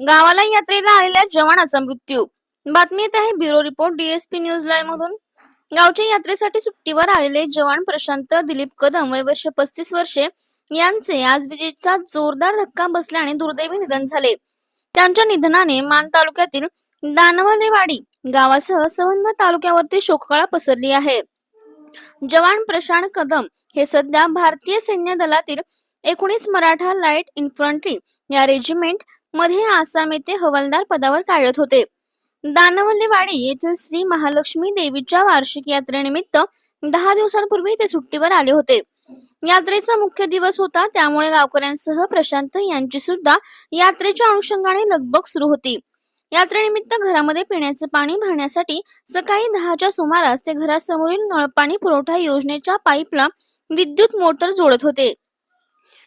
गावाला यात्रेला आलेल्या जवानाचा मृत्यू. बातमी येत आहे bureau report DSP news live मधून गावच्या यात्रेसाठी सुट्टीवर आलेले जवान प्रशांत दिलीप कदम वय वर्ष पस्तीस वर्षे यांचे आज विजेचा जोरदार धक्का बसल्याने दुर्दैवी निधन झाले. त्यांच्या निधनाने मान तालुक्यातील दानवलेवाडी गावासह संबंध तालुक्यावरती शोककळा पसरली आहे. जवान प्रशांत कदम हे सध्या भारतीय सैन्य दलातील एकोणीस मराठा लाइट इन्फंट्री या रेजिमेंट मध्ये आसाम येथे हवालदार पदावर कार्यरत होते. दानवल्लेवाडी येथील श्री महालक्ष्मी देवीच्या वार्षिक यात्रेनिमित्त दहा दिवसांपूर्वी ते सुट्टीवर आले होते. यात्रेचा मुख्य दिवस होता त्यामुळे गावकऱ्यांसह प्रशांत यांची सुद्धा यात्रेच्या अनुषंगाने लगबग सुरू होती. यात्रेनिमित्त घरामध्ये पिण्याचे पाणी भरण्यासाठी सकाळी दहाच्या सुमारास ते घरासमोरील नळपाणी पुरवठा योजनेच्या पाईपला विद्युत मोटर जोडत होते.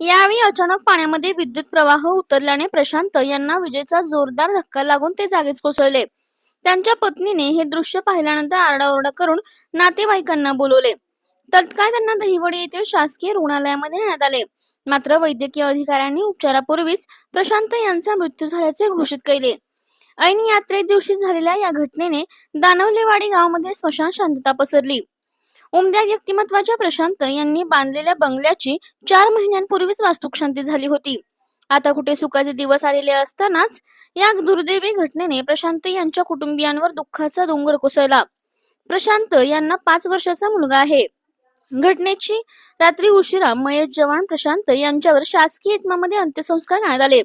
यावेळी अचानक पाण्यामध्ये विद्युत प्रवाह उतरल्याने प्रशांत यांना विजेचा जोरदार धक्का लागून ते जागीच कोसळले. त्यांच्या पत्नीने हे दृश्य पाहिल्यानंतर आरडाओरडा करून नातेवाईकांना बोलवले. तत्काळ त्यांना दहिवडी येथील शासकीय रुग्णालयामध्ये नेण्यात आले. मात्र वैद्यकीय अधिकाऱ्यांनी उपचारापूर्वीच प्रशांत यांचा मृत्यू झाल्याचे घोषित केले. ऐन यात्रे दिवशी झालेल्या या घटनेने दानवलेवाडी गावामध्ये स्मशान शांतता पसरली. उमद्या व्यक्तिमत्वाच्या प्रशांत यांनी बांधलेल्या बंगल्याची चार महिन्यांपूर्वीच वास्तुशांती झाली होती. आता कुठे सुखाचे दिवस आलेले असतानाच या दुर्दैवी घटनेने प्रशांत यांच्या कुटुंबियांवर दुःखाचा डोंगर कोसळला. प्रशांत यांना पाच वर्षाचा मुलगा आहे. घटनेची रात्री उशिरा मयत जवान प्रशांत यांच्यावर शासकीय इतमामध्ये अंत्यसंस्कार करण्यात आले.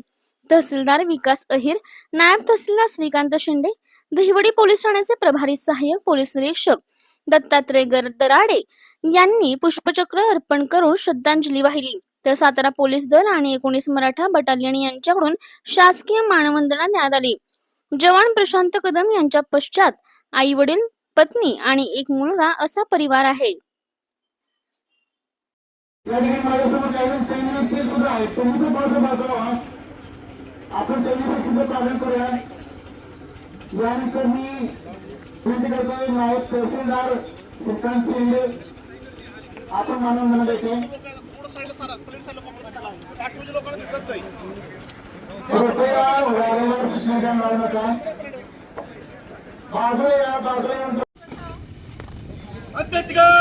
तहसीलदार विकास अहिर नायब तहसीलदार श्रीकांत शिंदे दहिवडी पोलीस ठाण्याचे प्रभारी सहाय्यक पोलीस निरीक्षक दत्तात्रय दराडे यांनी पुष्पचक्र अर्पण करून श्रद्धांजली वाहिली. तर सातारा पोलीस दल आणि एकोणीस मराठा बटालियन यांच्याकडून शासकीय मानवंदना देण्यात आली. जवान प्रशांत कदम यांच्या पश्चात आई वडील पत्नी आणि एक मुलगा असा परिवार आहे. आपण कृती करतो नायब तहसीलदार श्रीकांत सिंग आपण मानून म्हणत कृपया बाजूला या बाजूला अध्यक्ष